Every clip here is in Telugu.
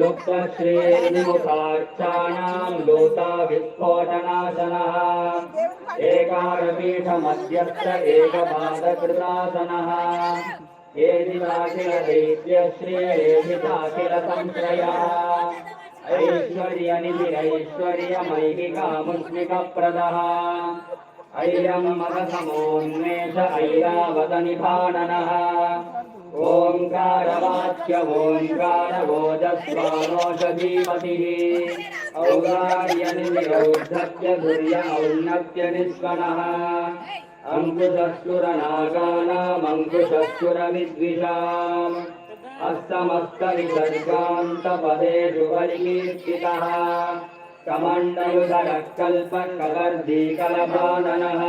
लुप्तश्रीर्मुखार्चाणां लूताविस्फोटनाशनः एकारपीठमध्यस्थ एकपादकृतासनः एदिवाखिलदैत्यश्रीरेधिताखिलसंश्रयः ऐश्वर्यनिधिरैश्वर्यमैहिकामुष्मिकप्रदः ऐरं मदसमोन्मेष ऐरावतनिभाननः ओङ्कारवाच्य ओङ्कारवोजस्वानोषधीपतिः औदार्यनिधिरौद्धत्य धुर्य औन्नत्य निष्कणः अङ्कुशस्फुरनागानामङ्कुशस्फुरविद्विषाम् अस्तमस्तविसर्गान्तपदेषु परिकीर्तितः कमण्डलुधरः कल्पकवर्धीकलभाननः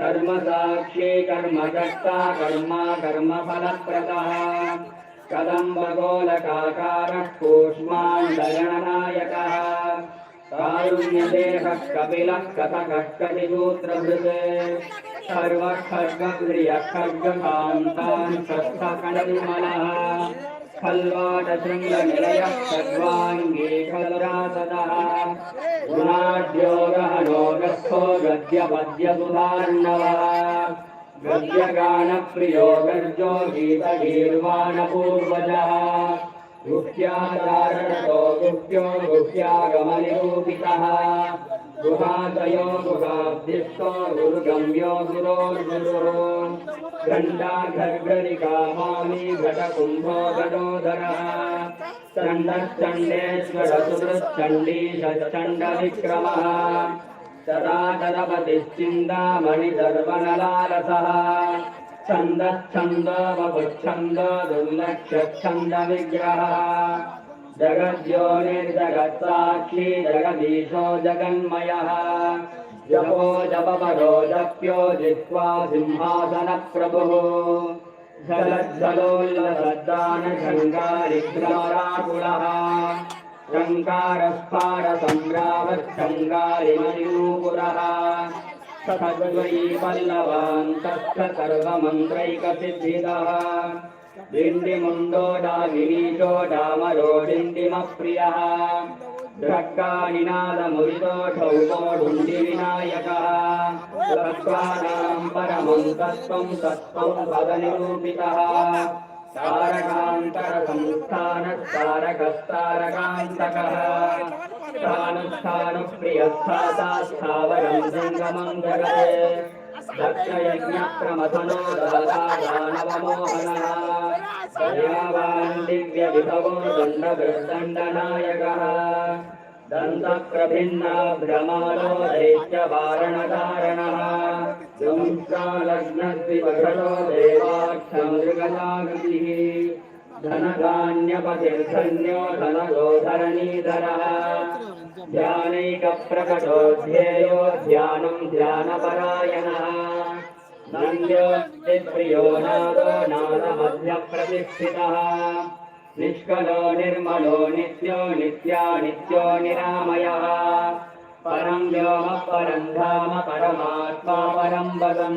कर्मसाक्षी कर्मकर्ता कर्मा कर्मफलप्रदः। कदम्बगोलकाकारः कूष्माण्डगणनायकः कारुण्यदेहः कपिलः कथकः कटिसूत्रभृत् सर्वः खड्गप्रियः खड्गकान्तान् स्वस्थकणविमलः खल्वाटशृङ्गनिलयः सर्वाङ्गे खलरासदः। गुणाढ्योगहनोगस्थो गद्यपद्यसुधार्णवः गद्यगानप्रियो गर्जो गीतगीर्वाणपूर्वजः गुह्याधारणतो गुह्यो गुह्यागमनिरूपितः गुहादयो गुहाब्धिष्टो गुरुगम्यो गुरोर्गुरुः गण्डाघर्गरिकामामि घटकुम्भो गडोदरः चण्डश्चण्डेश्वर सुदृश्चण्डीशश्चण्डविक्रमः तदातरपतिश्चिन्दामणिदर्पणलालसः छन्दच्छन्दवपुच्छन्द दुर्लक्ष्यच्छन्दविग्रहः जगद्योनिर्जगत्साक्षी जगदीशो जगन्मयः जपो जपपरो जप्यो जित्वा सिंहासनप्रभुः झलज्जलोल्लसद्दानशृङ्गारिग्रमराकुलः शङ्कारस्फारसम्रावच्छङ्गारिमयूपुरः సహజవై పల్లవాంతః సర్వమంత్రైకసిద్ధిదः డిండిముండోడా వినీచోడామరోడిండిమప్రియः ఢక్కానినాదమురిదోఢౌమోఢుండి వినాయకः తత్త్వానాం పరమం తత్త్వం తత్త్వం పదనిరూపితः తారకాంతర సంస్థాన తారకస్తారకాంతకः स्थानुष्ठानुप्रियस्थाता स्थावरं जङ्गमं जगत् दक्षयज्ञप्रमथनो दाता दानवमोहनः दयावान् दिव्यविभवो दण्डभृदण्डनायकः दन्तप्रभिन्ना भ्रमालो दैत्यवारणधारणः संस्कालग्नद्विवषलो देवाक्षमृगजागृतिः ధనధాన్యపతిర్ధన్యో ధనగోధరణీధరः ధ్యానైకప్రకటో ధ్యేయో ధ్యానం ధ్యానపరాయణः నంద్యోప్రిዮ నాదో నాదమధ్యప్రతిష్ఠితः నిష్కలో నిర్మలో నిత్యో నిత్యా నిత్యో నిరామయः పరం వ్యోమ పరం ధామ పరమాత్మా పరం పదం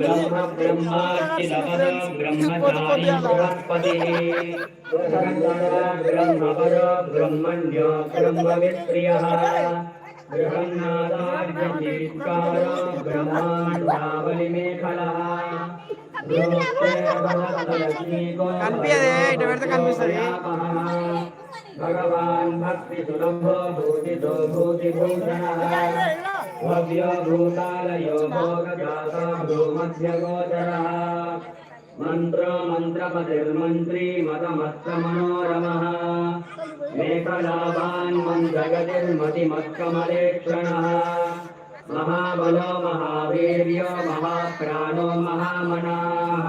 ब्रह्म ब्रह्मा चिदवद ब्रह्मचारी ब्रह्मवर ब्रह्मण्य ब्रह्मविप्रियः ब्रह्मनादार्यमीष्कार ब्रह्माण्डावलिमेखलः भगवान् भक्तिसुलभो भूतितो भूतिभूषणः भव्यो मंत्रपतिर्मंत्री भोगदाता भूमध्यगोचरः मन्त्रो मन्त्रपतिर्मन्त्री महाबलो महावीर्यो महाप्राणो महामनाः।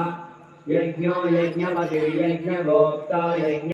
यज्ञो यज्ञपतिर्यज्ञभोक्ता यज्ञ